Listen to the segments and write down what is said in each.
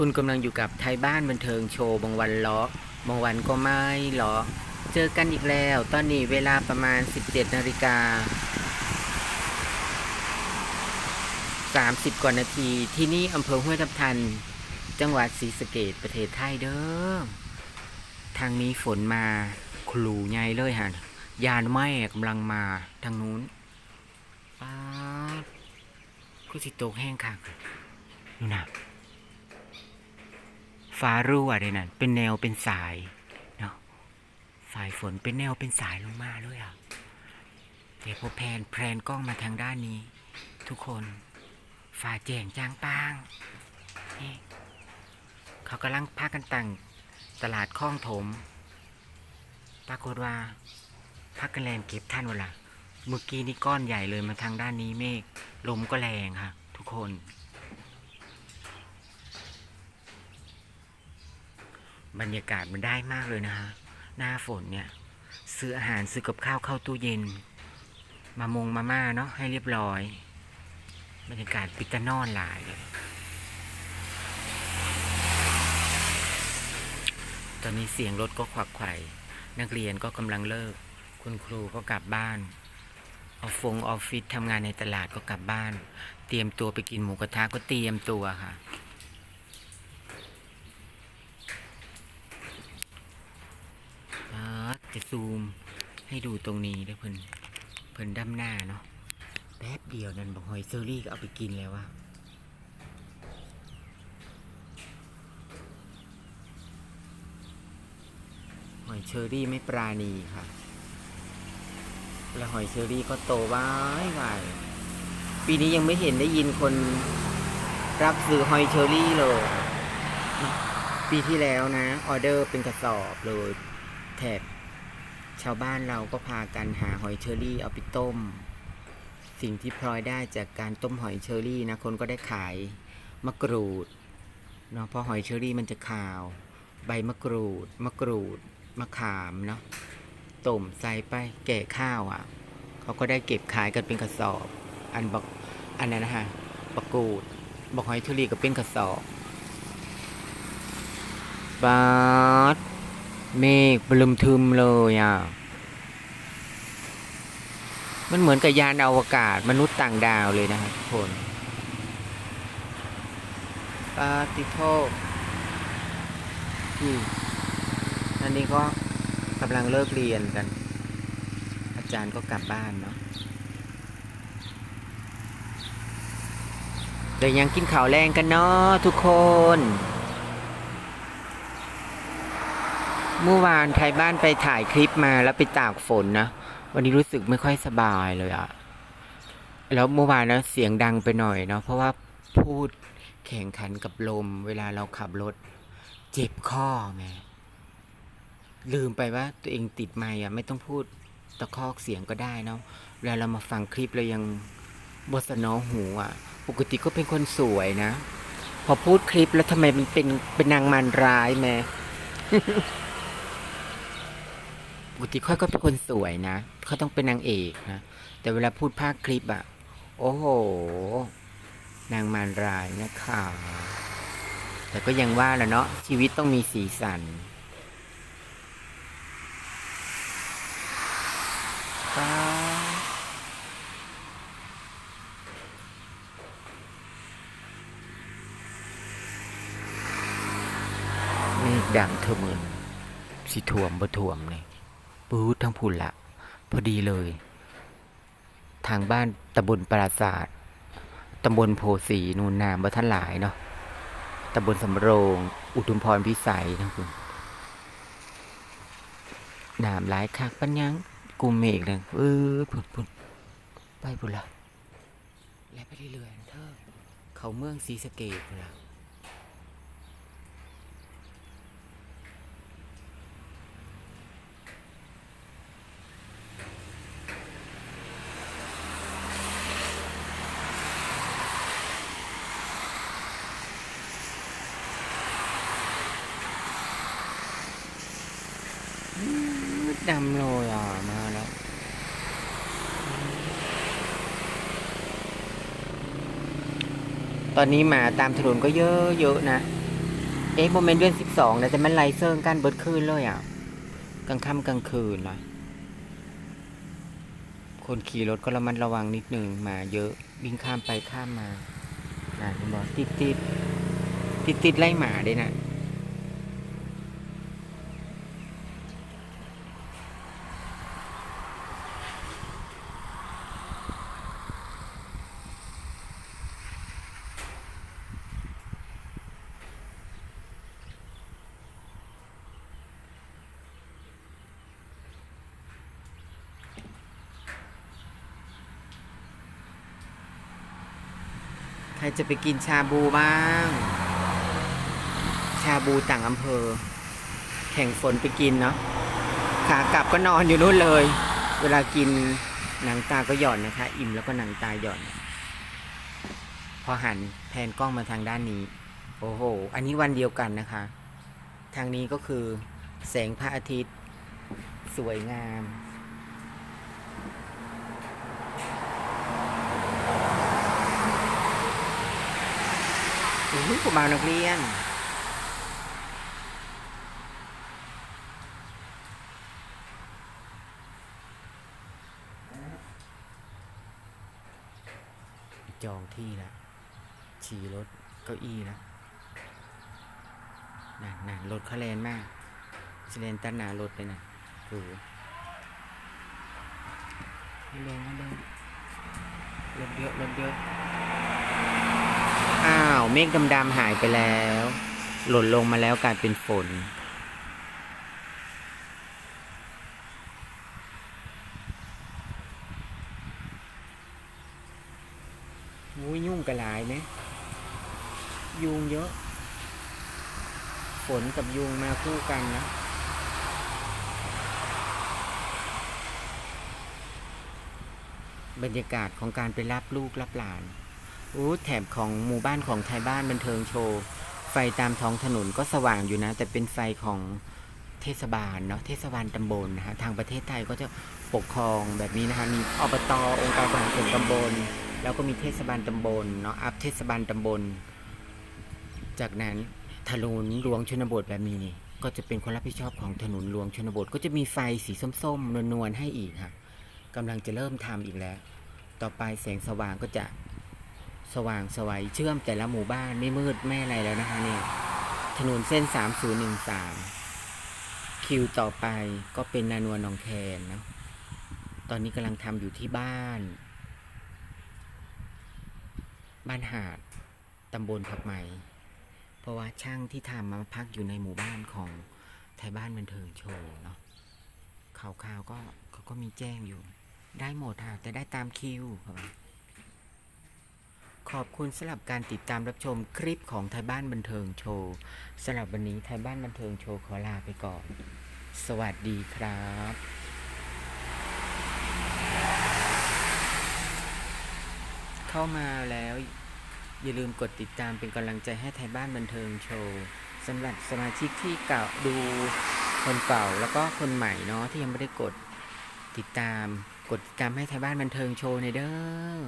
คุณกำลังอยู่กับไทยบ้านบันเทิงโชว์บางวันล้อบางวันก็ไม่ล้อเจอกันอีกแล้ว ตอนนี้เวลาประมาณ 17นาฬิกา30กว่านาทีที่นี่อำเภอห้วยทับทัน จังหวัดศรีสะเกดประเทศไทยเด้อทางนี้ฝนมาคลูใหญ่เลยฮะยานไม้กำลังมาทางนู้นป้าดก็สิโตกแห้งค่ะนู่นน่ะ ฟ้ารั่วเลยนะ่ะเป็นแนวเป็นสายเนาะสายฝนเป็นแนวเป็นสายลงมาเลยอะเดี๋ยวพอแพนแพนกล้องมาทางด้านนี้ ทุกคนฟ้าแจ่งจางปางนี่เขากำลังพากันตั้งตลาดคลองถม ปรากฏว่าพักกันแลนเก็บท่านเวลาเมื่อกี้นี่ก้อนใหญ่เลยมาทางด้านนี้เมฆลมก็แรงค่ะ ทุกคน บรรยากาศมันได้มากเลยนะฮะ หน้าฝนเนี่ย ซื้ออาหารซื้อกับข้าวเข้าตู้เย็น มามงมาม่าเนาะให้เรียบร้อย บรรยากาศปิตานอนหลายเลยตอนนี้เสียงรถก็ขวักไขว่นักเรียนก็กำลังเลิก คุณครูก็กลับบ้านออฟฟงออฟฟิศทำงานในตลาดก็กลับบ้าน เตรียมตัวไปกินหมูกระทะก็เตรียมตัวค่ะ อ่า จะซูมให้ดูตรงนี้เด้เพิ่นเพิ่นด้านหน้าเนาะแป๊บเดียวนั่นบอกหอยเซอรี่ก็เอาไปกินแล้ววะหอยเชอรี่ไม่ปราณีค่ะ แล้วหอยเชอรี่ก็โตว้ายวายปีนี้ยังไม่เห็นได้ยินคนรับซื้อหอยเชอรี่เลย ปีที่แล้วนะ ออเดอร์เป็นกระสอบเลยแถบ ชาวบ้านเราก็พากันหาหอยเชอรี่เอาไปต้ม สิ่งที่พลอยได้จากการต้มหอยเชอรี่นะคนก็ได้ขายมะกรูดเนาะเพราะหอยเชอรี่มันจะขาว ใบมะกรูด มะกรูดมะขามเนาะต้มใส่ไปแก่ข้าวอะเขาก็ได้เก็บขายกันเป็นกระสอบ อันบอกอันนั้นนะฮะมะกรูดบอกหอยเชอรี่ก็เป็นกระสอบบาด เมฆบลึมทึมเลยอะ มันเหมือนกับยานอวกาศมนุษย์ต่างดาวเลยนะครับทุกคนปาติโทอืมอันนี้ก็กำลังเลิกเรียนกัน อาจารย์ก็กลับบ้านเนาะเดี๋ยวยังกินข่าวแรงกันเนาะทุกคน เมื่อวานไทยบ้านไปถ่ายคลิปมาแล้วไปตากฝนนะ วันนี้รู้สึกไม่ค่อยสบายเลยอะแล้วเมื่อวานนะเสียงดังไปหน่อยเนาะเพราะว่าพูดแข่งขันกับลม เวลาเราขับรถ เจ็บข้อไงลืมไปว่าตัวเองติดไมค์อะไม่ต้องพูดตะคอกเสียงก็ได้เนาะเวลาเรามาฟังคลิปเรายังบสนอหูอะปกติก็เป็นคนสวยนะ พอพูดคลิปแล้วทำไมมันเป็นเป็นนางมารร้ายแม่ ปกติค่อยก็เป็นคนสวยนะเขาต้องเป็นนางเอกนะ แต่เวลาพูดภาคคลิปอะโอ้โห นางมารรายนะคะแต่ก็ยังว่าแหละเนาะชีวิตต้องมีสีสันป๊าดเมฆดังเทอมือนสิถ่วมบ่ถ่วมเลย ปูดทั้งพุ่นละพอดีเลย ทางบ้านตำบลปราศาสตร์ตำบลโพสีนูนนามบ่ท่านหลายเนาะตำบลสำโรง อุทุมพรพิสัยทั้งคุณนามหลายคักปัญญังกุมเมฆเลยเออพุ่นพุ่นไปพุ่นละแล้วไปเรื่อยๆเธอเขาเมืองศรีสะเกดพุ่นละ มืด ดำเลยอะ มาแล้วตอนนี้หมาตามถนนก็เยอะเยอะนะ เอ๊ะโมเมนต์เดือนสิบสองนะแต่มันไลเซิงกันเบิดคืนเลยอะ กลางค่ำกลางคืนนะคนขี่รถก็ระมัดระวังนิดนึงมาเยอะวิ่งข้ามไปข้ามมานะคุณบอกติดติดติดติดไล่หมาด้วยนะ ใค รจะไปกินชาบูบ้าง ชาบูต่างอำเภอ แข่งฝนไปกินเนาะขากลับก็นอนอยู่นู่นเลย เวลากินหนังตาก็หย่อนนะคะ อิ่มแล้วก็หนังตาหย่อน พอหันแผนกล้องมาทางด้านนี้ โอ้โห อันนี้วันเดียวกันนะคะ ทางนี้ก็คือแสงพระอาทิตย์ สวยงาม อุ้ยผมมานักเรียน จองที่แล้วฉี่รถเก้าอี้แล้วนั่นนั่นรถเขาแลนมากสแลนตันหนารถเลยนะโอ้โหให้ลงให้ลงรถเยอะรถเยอะ อ้าว เมฆดำๆหายไปแล้ว หล่นลงมาแล้วกลายเป็นฝนวุ้ยยุ่งกระหลายไหมยุงเยอะ ฝนกับยุงมาคู่กันนะบรรยากาศของการไปรับลูกรับหลาน อู้แถบของหมู่บ้านของไทยบ้านบันเทิงโชว์ ไฟตามท้องถนนก็สว่างอยู่นะ แต่เป็นไฟของเทศบาลเนาะเทศบาลตำบลนะฮะทางประเทศไทยก็จะปกครองแบบนี้นะคะมีอบตองค์การบริหารส่วนตำบล แล้วก็มีเทศบาลตำบลเนาะอัพเทศบาลตำบล จากนั้นถนนหลวงชนบทแบบนี้นี่ก็จะเป็นคนรับผิดชอบของถนนหลวงชนบท ก็จะมีไฟสีส้มๆนวลๆให้อีกค่ะกำลังจะเริ่มทำอีกแล้ว ต่อไปแสงสว่างก็จะ สว่างสวัยเชื่อมแต่ละหมู่บ้านไม่มืดไม่อะไรแล้วนะคะเนี่ยถนนเส้น 3013 คิวต่อไปก็เป็นนานวนองแคนเนาะตอนนี้กำลังทำอยู่ที่บ้าน บ้านหาดตำบลผักไหม เพราะว่าช่างที่ทำมาพักอยู่ในหมู่บ้านของไทยบ้านบันเทิงโชว์เนาะข่าวๆก็เขาก็มีแจ้งอยู่ ได้หมดค่ะแต่ได้ตามคิวครับ ขอบคุณสำหรับการติดตามรับชมคลิปของไทยบ้านบันเทิงโชว์สำหรับวันนี้ไทยบ้านบันเทิงโชว์ขอลาไปก่อน สวัสดีครับเข้ามาแล้ว อย่าลืมกดติดตามเป็นกำลังใจให้ไทยบ้านบันเทิงโชว์สำหรับสมาชิกที่เก่าดูคนเก่าแล้วก็คนใหม่เนาะที่ยังไม่ได้กดติดตาม กดติดตามให้ไทยบ้านบันเทิงโชว์ในเด้อ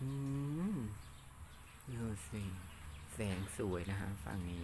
อืมดูสิแสงสวยนะฮะฝั่งนี้